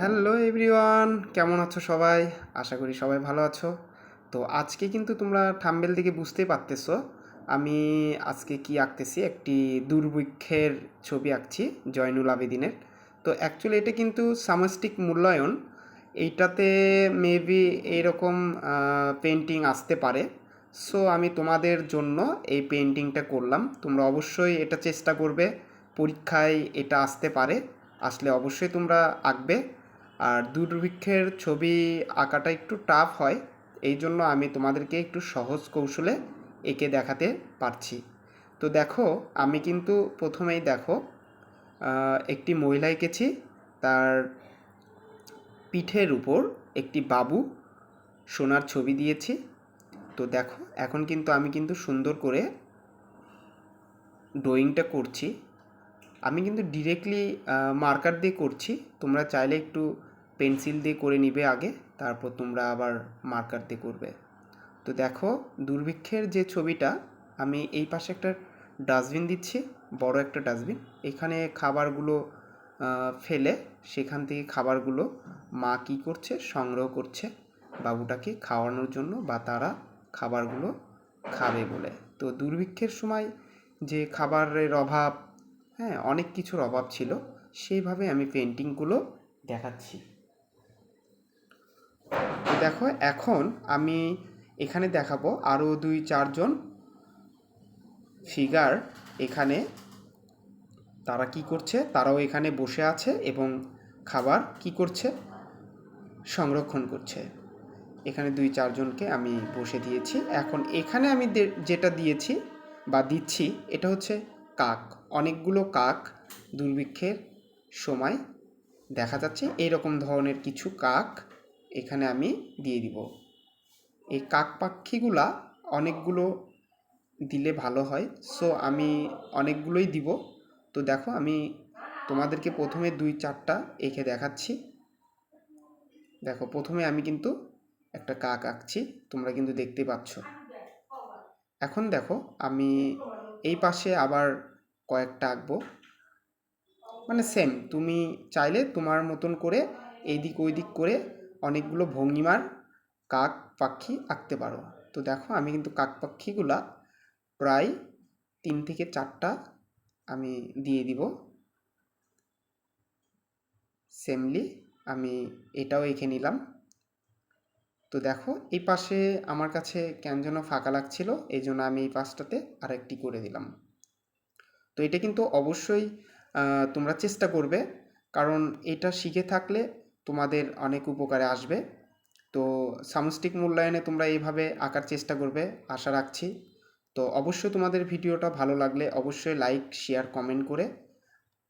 Hello everyone, কেমন আছো সবাই? আশা করি সবাই ভালো আছো। তো আজকে কিন্তু তোমরা থাম্বেল থেকে বুঝতেই পারতেছো, আমি আজকে কি আঁকতেছি? একটি দুর্ভিক্ষের ছবি আঁকছি, জয়নুল আবেদিনের। তো অ্যাকচুয়ালি এটা কিন্তু সামষ্টিক মূল্যায়ন। এইটাতে মেবি এরকম পেন্টিং আসতে পারে। সো আমি তোমাদের জন্য এই পেন্টিংটা করলাম। তোমরা অবশ্যই এটা চেষ্টা করবে, পরীক্ষায় এটা আসতে পারে। আসলে অবশ্যই তোমরা আঁকবে। আর দুর্ভিক্ষের ছবি আঁকাটা একটু টাফ হয়। এই জন্য আমি তোমাদেরকে একটু সহজ কৌশলে এঁকে দেখাতে পারছি। তো দেখো, আমি কিন্তু প্রথমেই দেখো একটি মহিলা এঁকেছি। তার পিঠের উপর একটি বাবু সোনার ছবি দিয়েছি। তো দেখো, এখন কিন্তু আমি কিন্তু সুন্দর করে ড্রয়িংটা করছি। আমি কিন্তু ডিরেক্টলি মার্কার দিয়ে করছি। তোমরা চাইলে একটু পেন্সিল দিয়ে করে নিবে আগে, তারপর তোমরা আবার মার্কার দিয়ে করবে। তো দেখো, দুর্ভিক্ষের যে ছবিটা, আমি এই পাশে একটা ডাস্টবিন দিচ্ছি, বড় একটা ডাস্টবিন এখানে খাবারগুলো ফেলে, সেখান থেকে খাবারগুলো মা কী করছে, সংগ্রহ করছে বাবুটাকে খাওয়ানোর জন্য বা তারা খাবারগুলো খাবে বলে। তো দুর্ভিক্ষের সময় যে খাবারের অভাব হ্যাঁ অনেক কিছুর অভাব ছিল, সেইভাবে আমি পেন্টিংগুলো দেখাচ্ছি। তো দেখো, এখন আমি এখানে দেখাবো আরও দুই, চারজন ফিগার এখানে। তারা কি করছে? তারাও এখানে বসে আছে এবং খাবার কি করছে? সংরক্ষণ করছে। এখানে দুই, চারজনকে আমি বসে দিয়েছি। এখন এখানে আমি যেটা দিয়েছি বা দিচ্ছি, এটা হচ্ছে কাক। অনেকগুলো কাক দুর্ভিক্ষের সময় দেখা যাচ্ছে। এরকম ধরনের কিছু কাক এখানে আমি দিয়ে দিব। এই কাক পাখিগুলা অনেকগুলো দিলে ভালো হয়। সো আমি অনেকগুলোই দিব। তো দেখো, আমি তোমাদেরকে প্রথমে দুই চারটা এঁকে দেখাচ্ছি। দেখো, প্রথমে আমি কিন্তু একটা কাক আঁকছি। তোমরা কিন্তু দেখতে পাচ্ছ। এখন দেখো, আমি এই পাশে আবার কয়েকটা আঁকবো। মানে সেম তুমি চাইলে তোমার মতন করে এই দিক ওই দিক করে অনেকগুলো ভঙ্গিমার কাক পাখি আঁকতে পারো। তো দেখো, আমি কিন্তু কাক পাখিগুলা প্রায় তিন থেকে চারটা আমি দিয়ে দিব। সেমলি আমি এটাও এঁকে নিলাম। তো দেখো, এই পাশে আমার কাছে কেন যেন ফাঁকা লাগছিল, এই জন্য আমি এই পাশটাতে আরেকটি করে দিলাম। তো এটা কিন্তু অবশ্যই তোমরা চেষ্টা করবে, কারণ এটা শিখে থাকলে তোমাদের অনেক উপকারে আসবে। তো সামষ্টিক মূল্যায়নে তোমরা এইভাবে আঁকার চেষ্টা করবে, আশা রাখছি। তো অবশ্যই তোমাদের ভিডিওটা ভালো লাগলে অবশ্যই লাইক, শেয়ার, কমেন্ট করে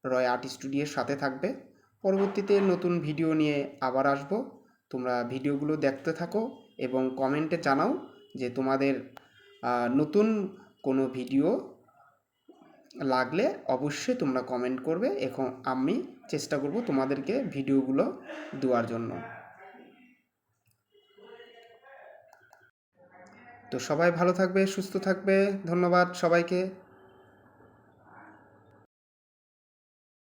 রয় আর্ট স্টুডিওর সাথে থাকবে। পরবর্তীতে নতুন ভিডিও নিয়ে আবার আসব। তোমরা ভিডিওগুলো দেখতে থাকো এবং কমেন্টে জানাও যে তোমাদের নতুন কোনো ভিডিও লাগলে অবশ্যই তোমরা কমেন্ট করবে। এখন আমি চেষ্টা করব তোমাদেরকে ভিডিওগুলো দেওয়ার জন্য। তো সবাই ভালো থাকবে সুস্থ থাকবে ধন্যবাদ সবাইকে।